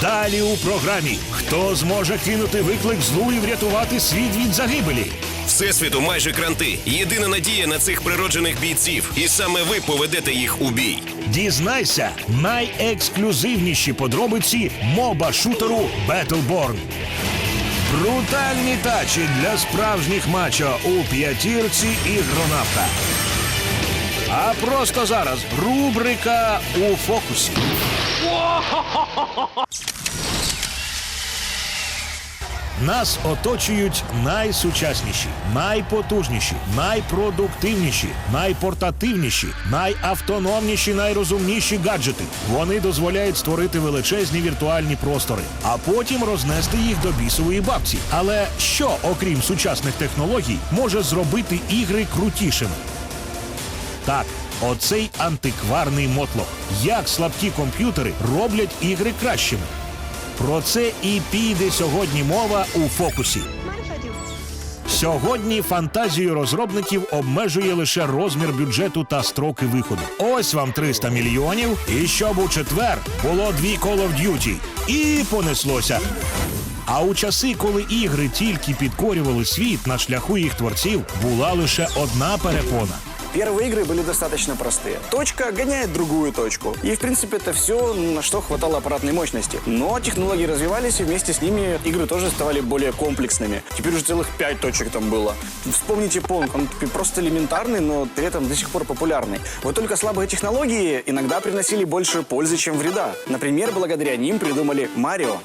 Далі у програмі. Хто зможе кинути виклик злу і врятувати світ від загибелі? Всесвіту майже кранти. Єдина надія на цих природжених бійців. І саме ви поведете їх у бій. Дізнайся найексклюзивніші подробиці моба шутеру Battleborn. Брутальні тачі для справжніх мачо у п'ятірці ігронавта. А просто зараз рубрика у фокусі. Нас оточують найсучасніші, найпотужніші, найпродуктивніші, найпортативніші, найавтономніші, найрозумніші гаджети. Вони дозволяють створити величезні віртуальні простори, а потім рознести їх до бісової бабці. Але що, окрім сучасних технологій, може зробити ігри крутішими? Так, оцей антикварний мотлох. Як слабкі комп'ютери роблять ігри кращими. Про це і піде сьогодні мова у фокусі. Сьогодні фантазію розробників обмежує лише розмір бюджету та строки виходу. Ось вам 300 мільйонів, і щоб у четвер було дві Call of Duty. І понеслося. А у часи, коли ігри тільки підкорювали світ на шляху їх творців, була лише одна перепона. Первые игры были достаточно простые. Точка гоняет другую точку. И, в принципе, это все, на что хватало аппаратной мощности. Но технологии развивались, и вместе с ними игры тоже ставали более комплексными. Теперь уже целых пять точек там было. Вспомните Понг, он просто элементарный, но при этом до сих пор популярный. Вот только слабые технологии иногда приносили больше пользы, чем вреда. Например, благодаря ним придумали Марио.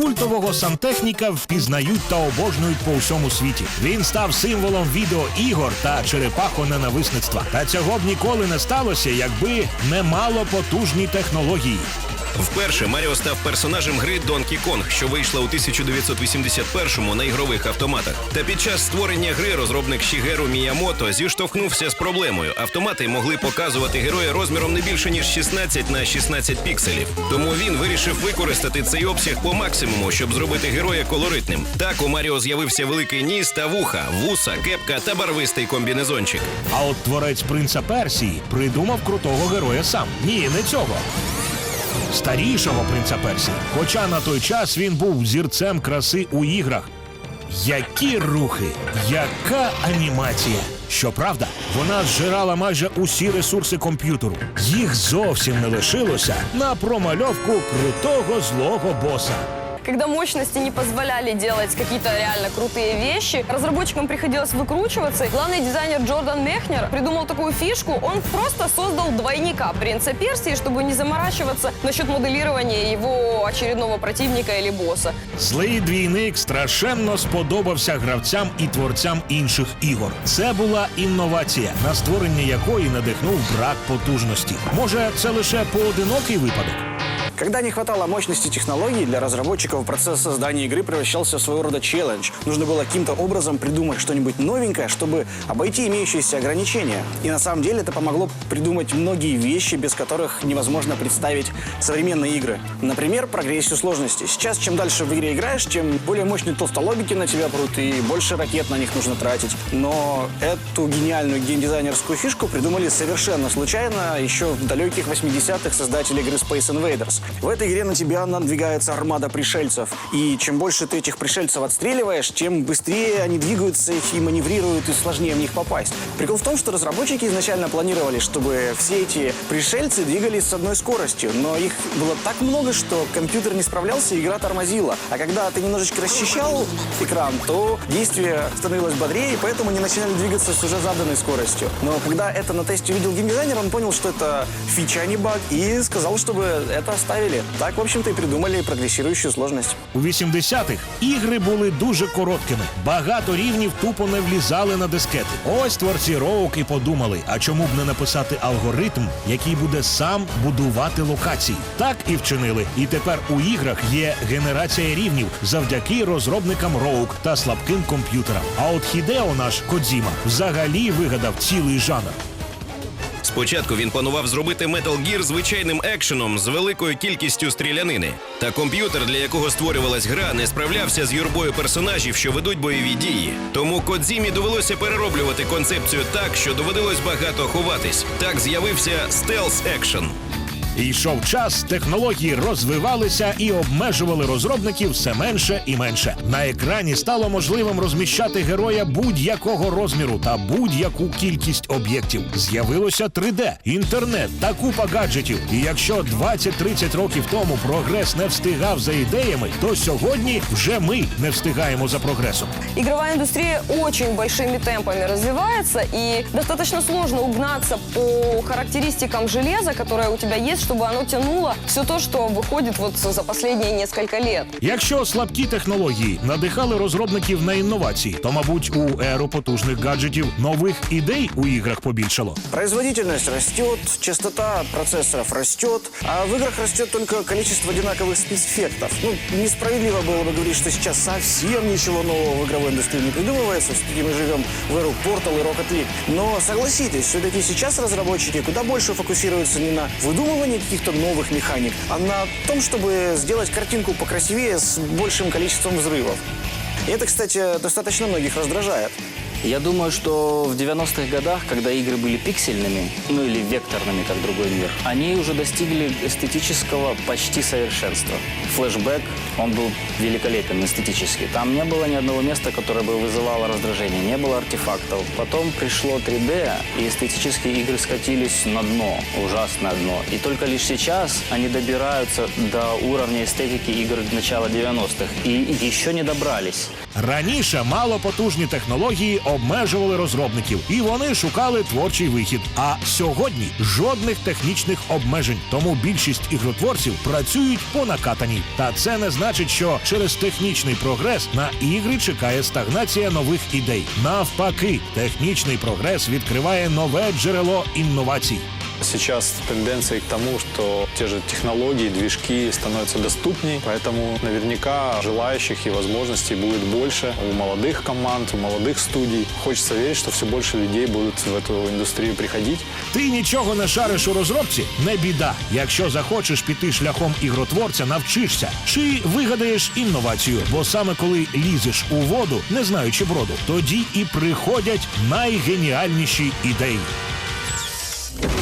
Культового сантехніка впізнають та обожнюють по всьому світі. Він став символом відеоігор та черепахоненависництва. Та цього б ніколи не сталося, якби не мало потужні технології. Вперше Маріо став персонажем гри Donkey Kong, що вийшла у 1981-му на ігрових автоматах. Та під час створення гри розробник Шігеру Міямото зіштовхнувся з проблемою. Автомати могли показувати героя розміром не більше ніж 16 на 16 пікселів. Тому він вирішив використати цей обсяг по максимуму, щоб зробити героя колоритним. Так у Маріо з'явився великий ніс та вуха, вуса, кепка та барвистий комбінезончик. А от творець принца Персії придумав крутого героя сам. Ні, не цього. Старішого принца Персії. Хоча на той час він був зірцем краси у іграх. Які рухи, яка анімація! Щоправда, вона зжирала майже усі ресурси комп'ютеру. Їх зовсім не лишилося на промальовку крутого злого боса. Когда мощности не позволяли делать какие-то реально крутые вещи, разработчикам приходилось выкручиваться. Главный дизайнер Джордан Мехнер придумал такую фишку. Он просто создал двойника принца Персии, чтобы не заморачиваться насчет моделирования его очередного противника или босса. Злий двійник страшенно сподобався гравцям і творцям інших ігор. Це була інновація, на створення якої надихнув брак потужності. Може, це лише поодинокий випадок? Когда не хватало мощности технологий, для разработчиков процесс создания игры превращался в своего рода челлендж. Нужно было каким-то образом придумать что-нибудь новенькое, чтобы обойти имеющиеся ограничения. И на самом деле это помогло придумать многие вещи, без которых невозможно представить современные игры. Например, прогрессию сложности. Сейчас чем дальше в игре играешь, тем более мощные толстолобики на тебя прут и больше ракет на них нужно тратить. Но эту гениальную геймдизайнерскую фишку придумали совершенно случайно еще в далеких 80-х создатели игры Space Invaders. В этой игре на тебя надвигается армада пришельцев. И чем больше ты этих пришельцев отстреливаешь, тем быстрее они двигаются и маневрируют, и сложнее в них попасть. Прикол в том, что разработчики изначально планировали, чтобы все эти пришельцы двигались с одной скоростью, но их было так много, что компьютер не справлялся, игра тормозила. А когда ты немножечко расчищал экран, то действие становилось бодрее, и поэтому они начинали двигаться с уже заданной скоростью. Но когда это на тесте увидел геймдизайнер, он понял, что это фича, а не баг, и сказал, чтобы это оставили. Так, в общем-то, и придумали прогрессирующую сложность. У 80-х ігри були дуже короткими. Багато рівнів тупо не влізали на дискети. Ось творці Роук і подумали, а чому б не написати алгоритм, який буде сам будувати локації. Так і вчинили. І тепер у іграх є генерація рівнів завдяки розробникам Роук та слабким комп'ютерам. А от Хідео наш Кодзіма взагалі вигадав цілий жанр. Спочатку він планував зробити Metal Gear звичайним екшеном з великою кількістю стрілянини. Та комп'ютер, для якого створювалась гра, не справлявся з юрбою персонажів, що ведуть бойові дії. Тому Кодзімі довелося перероблювати концепцію так, що доводилось багато ховатись. Так з'явився стелс екшен. Йшов час, технології розвивалися і обмежували розробників все менше і менше. На екрані стало можливим розміщати героя будь-якого розміру та будь-яку кількість об'єктів. З'явилося 3D, інтернет та купа гаджетів. І якщо 20-30 років тому прогрес не встигав за ідеями, то сьогодні вже ми не встигаємо за прогресом. Игровая индустрия очень большими темпами развивается, и достаточно сложно угнаться по характеристикам железа, которое у тебя есть, чтобы оно тянуло все то, что выходит вот за последние несколько лет. Якщо слабкі технології надихали розробників на інновації, то мабуть у еру потужних гаджетів нових ідей у іграх побільшало. Производительность растет, частота процессоров растет, а в играх растет только количество одинаковых спецэффектов. Ну, несправедливо было бы говорить, что сейчас совсем ничего нового в игровой индустрии не придумывается. Все-таки мы живем в эру Portal и Rocket League. Но согласитесь, все-таки сейчас разработчики куда больше фокусируются не на выдумывании каких-то новых механик, а на том, чтобы сделать картинку покрасивее с большим количеством взрывов. И это, кстати, достаточно многих раздражает. Я думаю, что в 90-х годах, когда игры были пиксельными, ну или векторными, как другой мир, они уже достигли эстетического почти совершенства. Флэшбэк, он был великолепен эстетически. Там не было ни одного места, которое бы вызывало раздражение, не было артефактов. Потом пришло 3D, и эстетические игры скатились на дно, ужасное дно. И только лишь сейчас они добираются до уровня эстетики игр начала 90-х. И еще не добрались. Раніше малопотужні технології обмежували розробників, і вони шукали творчий вихід. А сьогодні жодних технічних обмежень. Тому більшість ігротворців працюють по накатаній. Та це не значить, що через технічний прогрес на ігри чекає стагнація нових ідей. Навпаки, технічний прогрес відкриває нове джерело інновацій. Сейчас тенденция к тому, что те же технологии, движки становятся доступнее, поэтому наверняка желающих и возможностей будет больше у молодых команд, у молодых студий. Хочется верить, что все больше людей будут в эту индустрию приходить. Ти нічого не шариш у розробці? Не біда. Якщо захочеш піти шляхом ігротворця, навчишся чи вигадаєш інновацію. Бо саме коли лізеш у воду, не знаючи броду, тоді і приходять найгеніальніші ідеї.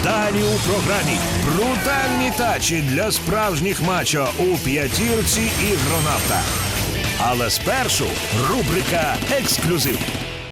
Далі у програмі брутальні тачі для справжніх мачо у п'ятірці ігронавта. Але спершу рубрика Ексклюзив.